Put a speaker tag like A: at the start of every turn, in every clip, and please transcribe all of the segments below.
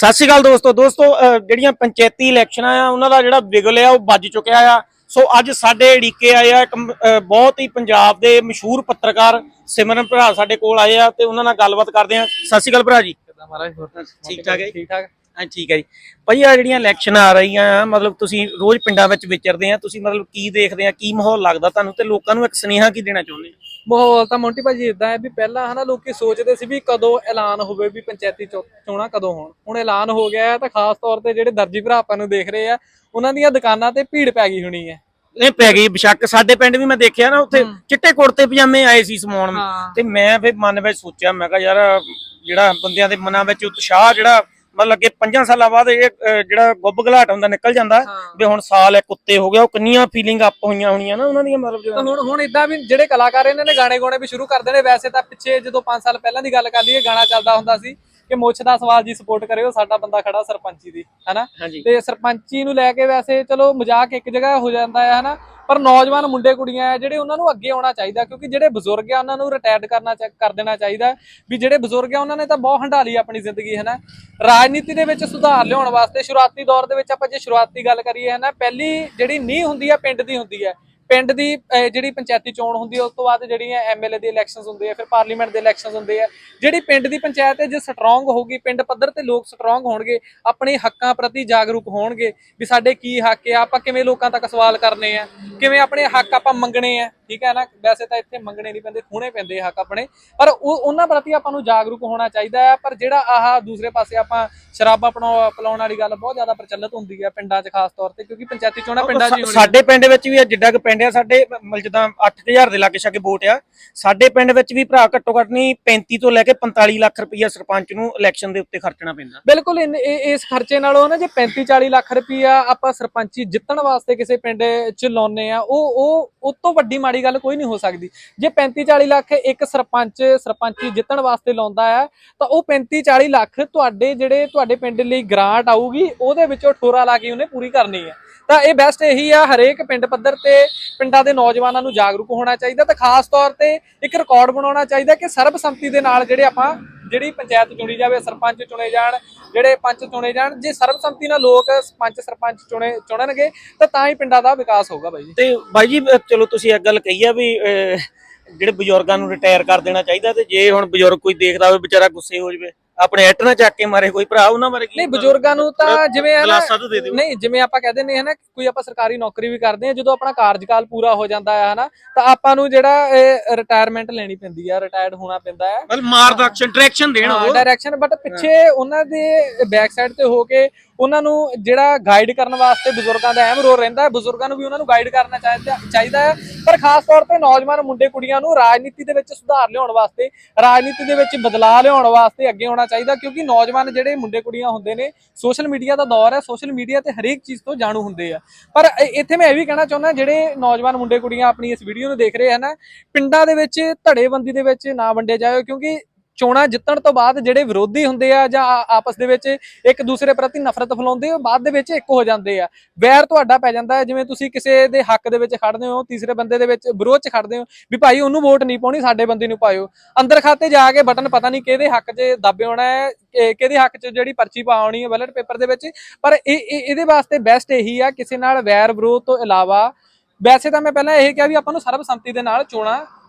A: ਸਤਿ ਸ਼੍ਰੀ ਅਕਾਲ ਦੋਸਤੋ। ਦੋਸਤੋ ਅਹ ਜਿਹੜੀਆਂ ਪੰਚਾਇਤੀ ਇਲੈਕਸ਼ਨਾਂ ਆ ਉਹਨਾਂ ਦਾ ਜਿਹੜਾ ਬਿਗਲ ਆ ਉਹ ਵੱਜ ਚੁੱਕਿਆ ਆ। ਸੋ ਅੱਜ ਸਾਡੇ ਢੀਕੇ ਆਏ ਆ ਇੱਕ ਮ- ਅਹ ਬਹੁਤ ਹੀ ਪੰਜਾਬ ਦੇ ਮਸ਼ਹੂਰ ਪੱਤਰਕਾਰ ਸਿਮਰਨ ਭਰਾ ਸਾਡੇ ਕੋਲ ਆਏ ਆ ਤੇ ਉਹਨਾਂ ਨਾਲ ਗੱਲਬਾਤ ਕਰਦੇ ਆ। ਸਤਿ ਸ਼੍ਰੀ ਅਕਾਲ ਭਰਾ ਜੀ।
B: ਕਿੱਦਾਂ ਮਹਾਰਾਜ ਹੋਰ
A: ਠੀਕ ਠਾਕ ਹੈ ਜੀ?
B: ਠੀਕ ਠਾਕ?
A: ਹਾਂ ਠੀਕ ਹੈ ਜੀ। ਭਾਈ ਆ ਜਿਹੜੀਆਂ ਇਲੈਕਸ਼ਨਾਂ ਆ ਰਹੀਆਂ ਆ ਮਤਲਬ ਤੁਸੀਂ ਰੋਜ਼ ਪਿੰਡਾਂ ਵਿੱਚ ਵਿਚਰਦੇ ਆ ਤੁਸੀਂ ਮਤਲਬ ਕੀ ਦੇਖਦੇ ਆ ਕੀ ਮਾਹੌਲ ਲੱਗਦਾ ਤੁਹਾਨੂੰ ਤੇ ਲੋਕਾਂ ਨੂੰ ਇੱਕ ਸੁਨੇਹਾ ਕੀ ਦੇਣਾ ਚਾਹੁੰਦੇ ਆ?
B: ਮਾਹੌਲ ਤਾਂ ਮੋਂਟੀ ਭਾਜੀ ਇਦਾਂ ਹੈ ਵੀ ਪਹਿਲਾਂ ਹਨਾ ਲੋਕੀ ਸੋਚਦੇ ਸੀ ਵੀ ਕਦੋਂ ਐਲਾਨ ਹੋਵੇ ਵੀ ਪੰਚਾਇਤੀ ਚੋਣਾਂ ਕਦੋਂ ਹੋਣ। ਹੁਣ ਐਲਾਨ ਹੋ ਗਿਆ ਹੈ ਤਾਂ ਖਾਸ ਤੌਰ ਤੇ ਜਿਹੜੇ ਦਰਜੀ ਭਰਾ ਆਪਾਂ ਨੂੰ ਦੇਖ ਰਹੇ ਆ ਉਹਨਾਂ ਦੀਆਂ ਦੁਕਾਨਾਂ ਤੇ ਭੀੜ ਪੈ ਗਈ ਹੋਣੀ ਹੈ।
A: ਇਹ ਪੈ ਗਈ ਬੇਸ਼ੱਕ। ਸਾਡੇ ਪਿੰਡ ਵੀ ਮੈਂ ਦੇਖਿਆ ਨਾ ਉੱਥੇ ਚਿੱਟੇ ਕੁੜਤੇ ਪਜਾਮੇ ਆਏ ਸੀ ਸਮਾਉਣ। ਤੇ ਮੈਂ ਫਿਰ ਮਨ ਵਿੱਚ ਸੋਚਿਆ ਮੈਂ ਕਿਹਾ ਯਾਰ ਜਿਹੜਾ ਬੰਦਿਆਂ ਦੇ ਮਨਾਂ ਵਿੱਚ ਉਤਸ਼ਾਹ ਜਿਹੜਾ ਮਤਲਬ ਕਿ 5 ਸਾਲਾਂ ਬਾਅਦ ਇਹ ਅਹ, ਜਿਹੜਾ ਗੁੱਬ ਘਲਾਟ ਹੁੰਦਾ ਨਿਕਲ ਜਾਂਦਾ। ਵੀ ਹੁਣ ਸਾਲ ਇੱਕ ਉੱਤੇ ਹੋ ਗਿਆ ਉਹ ਕਿੰਨੀਆਂ ਫੀਲਿੰਗ ਅਪ ਹੋਈਆਂ ਹੋਣੀਆਂ ਨਾ ਉਹਨਾਂ ਦੀਆਂ ਮਤਲਬ
B: ਤਾਂ ਹੁਣ ਹੁਣ ਇਦਾਂ ਵੀ ਜਿਹੜੇ ਕਲਾਕਾਰ ਇਹਨਾਂ ਨੇ ਗਾਣੇ ਗਾਉਣੇ ਵੀ ਸ਼ੁਰੂ ਕਰ ਦੇਣੇ ਵੈਸੇ ਤਾਂ ਪਿੱਛੇ ਜਦੋਂ 5 ਸਾਲ ਪਹਿਲਾਂ ਦੀ ਗੱਲ ਕਰ ਲਈਏ ਗਾਣਾ ਚੱਲਦਾ ਹੁੰਦਾ ਸੀ ਕਿ ਮੁੱਛ ਦਾ ਸਵਾਲ ਜੀ ਸਪੋਰਟ ਕਰਿਓ ਸਾਡਾ ਬੰਦਾ ਖੜਾ ਸਰਪੰਚੀ ਦੀ ਹਨਾ? ਤੇ ਸਰਪੰਚੀ ਨੂੰ ਲੈ ਕੇ ਵੈਸੇ ਚਲੋ ਮਜ਼ਾਕ ਇੱਕ ਜਗ੍ਹਾ ਹੋ ਜਾਂਦਾ ਹੈ ਹਨਾ? ਪਰ ਨੌਜਵਾਨ ਮੁੰਡੇ ਕੁੜੀਆਂ ਆ ਜਿਹੜੇ ਉਹਨਾਂ ਨੂੰ ਅੱਗੇ ਆਉਣਾ ਚਾਹੀਦਾ ਕਿਉਂਕਿ ਜਿਹੜੇ ਬਜ਼ੁਰਗ ਆ ਉਹਨਾਂ ਨੂੰ ਰਿਟਾਇਰਡ ਕਰਨਾ ਕਰ ਦੇਣਾ ਚਾਹੀਦਾ। ਵੀ ਜਿਹੜੇ ਬਜ਼ੁਰਗ ਆ ਉਹਨਾਂ ਨੇ ਤਾਂ ਬਹੁਤ ਹੰਡਾਲੀ ਆਪਣੀ ਜ਼ਿੰਦਗੀ ਹਨਾ? ਰਾਜਨੀਤੀ ਦੇ ਵਿੱਚ ਸੁਧਾਰ ਲਿਆਉਣ ਵਾਸਤੇ ਸ਼ੁਰੂਆਤੀ ਦੌਰ ਦੇ ਵਿੱਚ ਆਪਾਂ ਜੇ ਸ਼ੁਰੂਆਤੀ ਗੱਲ ਕਰੀਏ ਹਨਾ? ਪਹਿਲੀ ਜਿਹੜੀ ਨੀਂਹ ਹੁੰਦੀ ਆ ਪਿੰਡ ਦੀ ਹੁੰਦੀ ਹੈ ਪਿੰਡ ਦੀ ਜਿਹੜੀ ਪੰਚਾਇਤੀ ਚੋਣ ਹੁੰਦੀ ਹੈ ਉਸ ਤੋਂ ਬਾਅਦ ਜਿਹੜੀਆਂ ਐਮਐਲਏ ਦੇ ਇਲੈਕਸ਼ਨਸ ਹੁੰਦੇ ਆ, ਫਿਰ ਪਾਰਲੀਮੈਂਟ ਦੇ ਇਲੈਕਸ਼ਨਸ ਹੁੰਦੇ ਆ। ਜਿਹੜੀ ਪਿੰਡ ਦੀ ਪੰਚਾਇਤ ਹੈ, ਜੇ ਸਟਰੋਂਗ ਹੋਊਗੀ, ਪਿੰਡ ਪੱਧਰ ਤੇ ਲੋਕ ਸਟਰੋਂਗ ਹੋਣਗੇ, ਆਪਣੇ ਹੱਕਾਂ ਪ੍ਰਤੀ ਜਾਗਰੂਕ ਹੋਣਗੇ, ਵੀ ਸਾਡੇ ਕੀ ਹੱਕ ਆ, ਆਪਾਂ ਕਿਵੇਂ ਲੋਕਾਂ ਤੱਕ ਸਵਾਲ ਕਰਨੇ ਆ, ਕਿਵੇਂ ਆਪਣੇ ਹੱਕ ਆਪਾਂ ਮੰਗਣੇ ਆ। ਠੀਕ ਹੈ ਨਾ? ਵੈਸੇ ਤਾਂ ਇੱਥੇ ਮੰਗਣੇ ਨਹੀਂ ਪੈਂਦੇ ਖੂਣੇ ਪੈਂਦੇ ਹੱਕ ਆਪਣੇ। ਪਰ ਉਹ ਉਹਨਾਂ ਪ੍ਰਤੀ ਆਪਾਂ ਨੂੰ ਜਾਗਰੂਕ ਹੋਣਾ ਚਾਹੀਦਾ ਹੈ। ਪਰ ਜਿਹੜਾ ਆਹ ਦੂਸਰੇ ਪਾਸੇ ਆਪਾਂ ਸ਼ਰਾਬਾਂ ਪਿਲਾਉਣ ਵਾਲੀ ਗੱਲ ਬਹੁਤ ਜ਼ਿਆਦਾ ਪ੍ਰਚਲਿਤ ਹੁੰਦੀ ਹੈ ਪਿੰਡਾਂ 'ਚ ਖਾਸ ਤੌਰ ਤੇ ਕਿਉਂਕਿ ਪੰਚਾਇਤੀ ਚੋਣਾਂ ਪਿੰਡਾਂ 'ਚ
A: ਸਾਡੇ ਪਿੰਡ ਵਿੱਚ ਵੀ ਜਿੱਡਾ ਕੁ ਪਿੰਡ ਆ ਸਾਡੇ ਮਤਲਬ ਜਿੱਦਾਂ 8000 ਦੇ ਲਾਗੇ ਛਾਗੇ ਵੋਟ ਆ। ਸਾਡੇ ਪਿੰਡ ਵਿੱਚ ਵੀ ਭਰਾ ਘੱਟੋ ਘੱਟ ਨਹੀਂ 35 ਤੋਂ ਲੈ ਕੇ 45 ਲੱਖ ਰੁਪਈਆ ਸਰਪੰਚ ਨੂੰ ਇਲੈਕਸ਼ਨ ਦੇ ਉੱਤੇ ਖਰਚਣਾ ਪੈਂਦਾ।
B: ਬਿਲਕੁਲ ਇਸ ਖਰਚੇ ਨਾਲੋਂ ਨਾ ਜੇ 35 40 ਲੱਖ ਰੁਪਈਆ ਆਪਾਂ ਸਰਪੰਚੀ ਜਿੱਤਣ ਵਾਸਤੇ ਕਿਸੇ ਪਿੰਡ 'ਚ ਲਾਉਨੇ ਆ ਉਹ ਉਹ ਉਹ ਤੋਂ ਵੱਡੀ ਮਾੜੀ ਗੱਲ ਕੋਈ ਨਹੀਂ ਹੋ ਸਕਦੀ। ਜੇ 35 40 ਲੱਖ ਇੱਕ ਸਰਪੰਚ, ਸਰਪੰਚੀ ਜਿੱਤਣ ਵਾਸਤੇ ਲਾਉਂਦਾ ਹੈ, ਤਾਂ ਉਹ 35 40 ਲੱਖ ਤੁਹਾਡੇ ਜਿਹੜੇ ਤੁਹਾਡੇ ਪਿੰਡ ਲਈ ਗ੍ਰਾਂਟ ਆਊਗੀ, ਉਹਦੇ ਵਿੱਚੋਂ ਠੋਰਾ ਲਾ ਕੇ ਉਹਨੇ ਪੂਰੀ ਕਰਨੀ ਹੈ। ਤਾਂ ਇਹ ਬੈਸਟ ਇਹੀ ਆ, ਹਰੇਕ ਪਿੰਡ ਪੱਧਰ ਤੇ ਪਿੰਡਾਂ ਦੇ ਨੌਜਵਾਨਾਂ ਨੂੰ ਜਾਗਰੂਕ ਹੋਣਾ ਚਾਹੀਦਾ, ਤੇ ਖਾਸ ਤੌਰ ਤੇ ਇੱਕ ਰਿਕਾਰਡ ਬਣਾਉਣਾ ਚਾਹੀਦਾ ਕਿ ਸਰਬਸੰਮਤੀ ਦੇ ਨਾਲ ਜਿਹੜੇ ਆਪਾਂ, ਜਿਹੜੀ ਪੰਚਾਇਤ ਚੁਣੀ ਜਾਵੇ, ਸਰਪੰਚ ਚੁਣੇ ਜਾਣ ਜਿਹੜੇ ਪੰਚ ਚੁਣੇ ਜਾਣ ਜੇ ਸਰਬਸੰਮਤੀ ਨਾਲ ਲੋਕ ਪੰਚ ਸਰਪੰਚ ਚੁਣੇ ਚੁਣਨਗੇ ਤਾਂ ਤਾਂ ਹੀ ਪਿੰਡਾਂ ਦਾ ਵਿਕਾਸ ਹੋਊਗਾ ਬਾਈ ਜੀ।
A: ਤੇ ਬਾਈ ਜੀ ਚਲੋ ਤੁਸੀਂ ਇੱਕ ਗੱਲ ਕਹੀ ਆ ਵੀ ਅਹ, ਜਿਹੜੇ ਬਜ਼ੁਰਗਾਂ ਨੂੰ ਰਿਟਾਇਰ ਕਰ ਦੇਣਾ ਚਾਹੀਦਾ ਤੇ ਜੇ ਹੁਣ ਬਜ਼ੁਰਗ ਕੋਈ ਦੇਖਦਾ ਹੋਵੇ ਵਿਚਾਰਾ ਗੁੱਸੇ ਹੋ ਜਾਵੇ ਆਪਣੇ ਐਟ ਨਾ ਚੱਕ ਕੇ ਮਾਰੇ ਕੋਈ ਭਰਾ ਉਹਨਾਂ ਬਾਰੇ ਕੀ
B: ਨਹੀਂ ਬਜ਼ੁਰਗਾਂ ਨੂੰ ਤਾਂ ਜਿਵੇਂ ਹੈ ਨਾ ਨਹੀਂ ਜਿਵੇਂ ਆਪਾਂ ਕਹਿੰਦੇ ਨੇ ਹਨਾ ਕੋਈ ਆਪਾਂ ਸਰਕਾਰੀ ਨੌਕਰੀ ਵੀ ਕਰਦੇ ਆ ਜਦੋਂ ਆਪਣਾ ਕਾਰਜਕਾਲ ਪੂਰਾ ਹੋ ਜਾਂਦਾ ਹੈ ਹਨਾ ਤਾਂ ਆਪਾਂ ਨੂੰ ਜਿਹੜਾ ਰਿਟਾਇਰਮੈਂਟ ਲੈਣੀ ਪੈਂਦੀ ਆ ਰਿਟਾਇਰਡ ਹੋਣਾ ਪੈਂਦਾ ਹੈ।
A: ਮਤਲਬ ਮਾਰਗਦਰਸ਼ਨ ਡਾਇਰੈਕਸ਼ਨ ਦੇਣ ਉਹ।
B: ਡਾਇਰੈਕਸ਼ਨ ਬਟ ਪਿੱਛੇ ਉਹਨਾਂ ਦੇ ਬੈਕ ਸਾਈਡ ਤੇ ਹੋ ਕੇ ਉਹਨਾਂ ਨੂੰ ਜਿਹੜਾ ਗਾਈਡ ਕਰਨ ਵਾਸਤੇ ਬਜ਼ੁਰਗਾਂ ਦਾ ਅਹਿਮ ਰੋਲ ਰਹਿੰਦਾ ਹੈ। ਬਜ਼ੁਰਗਾਂ ਨੂੰ ਵੀ ਉਹਨਾਂ ਨੂੰ ਗਾਈਡ ਕਰਨਾ ਚਾਹੀਦਾ ਚਾਹੀਦਾ ਹੈ। ਪਰ ਖਾਸ ਤੌਰ ਤੇ ਨੌਜਵਾਨ ਮੁੰਡੇ ਕੁੜੀਆਂ ਨੂੰ ਰਾਜਨੀਤੀ ਦੇ ਵਿੱਚ ਸੁਧਾਰ ਲਿਆਉਣ ਵਾਸਤੇ, ਰਾਜਨੀਤੀ ਦੇ ਵਿੱਚ ਬਦਲਾਅ ਲਿਆਉਣ ਵਾਸਤੇ ਅੱਗੇ ਹੋਣਾ ਚਾਹੀਦਾ, ਕਿਉਂਕਿ ਨੌਜਵਾਨ ਜਿਹੜੇ ਮੁੰਡੇ ਕੁੜੀਆਂ ਹੁੰਦੇ ਨੇ ਸੋਸ਼ਲ ਮੀਡੀਆ ਦਾ ਦੌਰ ਹੈ। ਸੋਸ਼ਲ ਮੀਡੀਆ ਤੇ ਹਰੇਕ ਚੀਜ਼ ਤੋਂ ਜਾਣੂ ਹੁੰਦੇ ਆ। ਪਰ ਇੱਥੇ ਮੈਂ ਇਹ ਵੀ ਕਹਿਣਾ ਚਾਹੁੰਦਾ, ਜਿਹੜੇ ਨੌਜਵਾਨ ਮੁੰਡੇ ਕੁੜੀਆਂ ਆਪਣੀ ਇਸ ਵੀਡੀਓ ਨੂੰ ਦੇਖ ਰਹੇ ਹਨ, ਪਿੰਡਾਂ ਦੇ ਵਿੱਚ, ਧੜੇਬੰਦੀ ਦੇ ਵਿੱਚ ਨਾ ਵੰਡੇ ਜਾਇਓ, ਕਿਉਂਕਿ ਚੋਣਾਂ ਜਿੱਤਣ ਤੋਂ ਬਾਅਦ ਜਿਹੜੇ ਵਿਰੋਧੀ ਹੁੰਦੇ ਆ ਜਾਂ ਆ- ਆਪਸ ਦੇ ਵਿੱਚ ਇੱਕ ਦੂਸਰੇ ਪ੍ਰਤੀ ਨਫ਼ਰਤ ਫੈਲਾਉਂਦੇ ਹੋ ਬਾਅਦ ਦੇ ਵਿੱਚ ਇੱਕ ਹੋ ਜਾਂਦੇ ਆ। ਵੈਰ ਤੁਹਾਡਾ ਪੈ ਜਾਂਦਾ ਹੈ, ਜਿਵੇਂ ਤੁਸੀਂ ਕਿਸੇ ਦੇ ਹੱਕ ਦੇ ਵਿੱਚ ਖੜਦੇ ਹੋ, ਤੀਸਰੇ ਬੰਦੇ ਦੇ ਵਿੱਚ ਵਿਰੋਧ 'ਚ ਖੜਦੇ ਹੋ, ਵੀ ਭਾਈ ਉਹਨੂੰ ਵੋਟ ਨਹੀਂ ਪਾਉਣੀ, ਸਾਡੇ ਬੰਦੇ ਨੂੰ ਪਾਇਓ। ਅੰਦਰ ਖਾਤੇ ਜਾ ਕੇ ਬਟਨ ਪਤਾ ਨਹੀਂ ਕਿਹਦੇ ਹੱਕ 'ਚ ਦੱਬੇ ਹੋਣਾ ਹੈ ਕਿਹਦੇ ਹੱਕ 'ਚ ਜਿਹੜੀ ਪਰਚੀ ਪਾਉਣੀ ਹੈ ਬੈਲਟ ਪੇਪਰ ਦੇ ਵਿੱਚ। ਪਰ ਇਹ ਇਹ- ਇਹਦੇ ਵਾਸਤੇ ਬੈਸਟ ਇਹੀ ਆ, ਕਿਸੇ ਨਾਲ ਵੈਰ ਵਿਰੋਧ ਤੋਂ ਇਲਾਵਾ, ਵੈਸੇ ਤਾਂ ਮੈਂ ਪਹਿਲਾਂ ਇਹ ਕਿਹਾ ਵੀ ਆਪਾਂ ਨੂੰ ਸਰਬਸੰਮਤੀ ਦੇ ਨਾਲ ਚੋਣਾਂ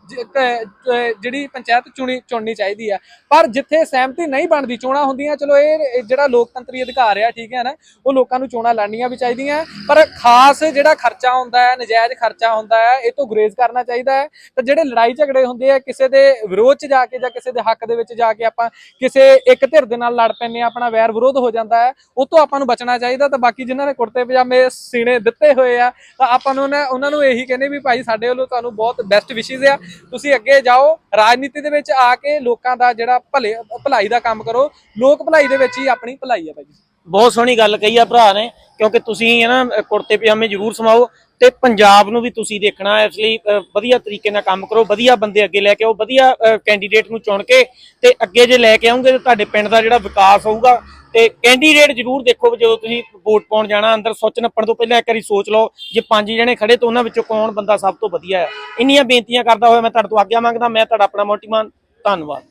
B: ਜਿਹੜੀ ਪੰਚਾਇਤ ਚੁਣੀ ਚੁਣਨੀ ਚਾਹੀਦੀ ਆ। ਪਰ ਜਿੱਥੇ ਸਹਿਮਤੀ ਨਹੀਂ ਬਣਦੀ, ਚੋਣਾਂ ਹੁੰਦੀਆਂ, ਚਲੋ ਇਹ ਜਿਹੜਾ ਲੋਕਤੰਤਰੀ ਅਧਿਕਾਰ ਆ, ਠੀਕ ਹੈ ਨਾ, ਉਹ ਲੋਕਾਂ ਨੂੰ ਚੋਣਾਂ ਲੜਨੀਆਂ ਵੀ ਚਾਹੀਦੀਆਂ। ਪਰ ਖਾਸ ਜਿਹੜਾ ਖਰਚਾ ਹੁੰਦਾ ਹੈ, ਨਜਾਇਜ਼ ਖਰਚਾ ਹੁੰਦਾ ਹੈ, ਇਹ ਤੋਂ ਗੁਰੇਜ਼ ਕਰਨਾ ਚਾਹੀਦਾ ਹੈ। ਤੇ ਜਿਹੜੇ ਲੜਾਈ ਝਗੜੇ ਹੁੰਦੇ ਆ, ਕਿਸੇ ਦੇ ਵਿਰੋਧ 'ਚ ਜਾ ਕੇ ਜਾਂ ਕਿਸੇ ਦੇ ਹੱਕ ਦੇ ਵਿੱਚ ਜਾ ਕੇ ਆਪਾਂ ਕਿਸੇ ਇੱਕ ਧਿਰ ਦੇ ਨਾਲ ਲੜ ਪੈਂਦੇ ਆ, ਆਪਣਾ ਵੈਰ ਵਿਰੋਧ ਹੋ ਜਾਂਦਾ ਹੈ, ਉਹ ਤੋਂ ਆਪਾਂ ਨੂੰ ਬਚਣਾ ਚਾਹੀਦਾ। ਤਾਂ ਬਾਕੀ ਜਿਨ੍ਹਾਂ ਨੇ ਕੁੜਤੇ ਪਜਾਮੇ ਸੀਨੇ ਦਿੱਤੇ ਹੋਏ ਆ, ਤਾਂ ਆਪਾਂ ਨੂੰ ਨਾ- ਉਹਨਾਂ ਨੂੰ ਇਹੀ ਕਹਿੰਦੇ ਵੀ ਭਾਈ ਸਾਡੇ ਵੱਲੋਂ ਤੁਹਾਨੂੰ ਬਹੁਤ ਬੈਸਟ ਵਿਸ਼ੇਸ ਆ। ਤੁਸੀਂ ਅੱਗੇ ਜਾਓ ਰਾਜਨੀਤੀ ਦੇ ਵਿੱਚ ਆ ਕੇ ਲੋਕਾਂ ਦਾ ਜਿਹੜਾ ਭਲੇ ਭਲਾਈ ਦਾ ਕੰਮ ਕਰੋ ਲੋਕ ਭਲਾਈ ਦੇ ਵਿੱਚ ਹੀ ਆਪਣੀ ਭਲਾਈ ਹੈ ਭਾਈ
A: ਬਹੁਤ ਸੋਹਣੀ ਗੱਲ ਕਹੀ ਆ ਭਰਾ ਨੇ ਕਿਉਂਕਿ ਤੁਸੀਂ ਹੈ ਨਾ ਕੁੜਤੇ ਪਜਾਮੇ ਜ਼ਰੂਰ ਸਮਾਓ ਤੇ ਪੰਜਾਬ ਨੂੰ ਵੀ ਤੁਸੀਂ ਦੇਖਣਾ ਇਸ ਲਈ ਅਹ, ਵਧੀਆ ਤਰੀਕੇ ਨਾਲ ਕੰਮ ਕਰੋ ਵਧੀਆ ਬੰਦੇ ਅੱਗੇ ਲੈ ਕੇ ਆਓ ਵਧੀਆ ਕੈਂਡੀਡੇਟ ਨੂੰ ਚੁਣ ਕੇ ਤੇ ਅੱਗੇ ਜੇ ਲੈ ਕੇ ਆਉਂਗੇ ਤਾਂ ਤੁਹਾਡੇ ਪਿੰਡ ਦਾ ਜਿਹੜਾ ਵਿਕਾਸ ਹੋਊਗਾ ਤੇ ਕੈਂਡੀਡੇਟ ਜ਼ਰੂਰ ਦੇਖੋ ਵੀ ਜਦੋਂ ਤੁਸੀਂ ਵੋਟ ਪਾਉਣ ਜਾਣਾ, ਅੰਦਰ ਸੁੱਚ ਨੱਪਣ ਤੋਂ ਪਹਿਲਾਂ ਇੱਕ ਵਾਰੀ ਸੋਚ ਲਓ ਜੇ ਪੰਜ ਜਣੇ ਖੜੇ ਤਾਂ ਉਹਨਾਂ ਵਿੱਚੋਂ ਕੌਣ ਬੰਦਾ ਸਭ ਤੋਂ ਵਧੀਆ ਹੈ ਇੰਨੀਆਂ ਬੇਨਤੀਆਂ ਕਰਦਾ ਹੋਇਆ ਮੈਂ ਤੁਹਾਡੇ ਤੋਂ ਆਗਿਆ ਮੰਗਦਾ, ਮੈਂ ਤੁਹਾਡਾ ਆਪਣਾ ਮੋਟੀਮਾਨ ਧੰਨਵਾਦ।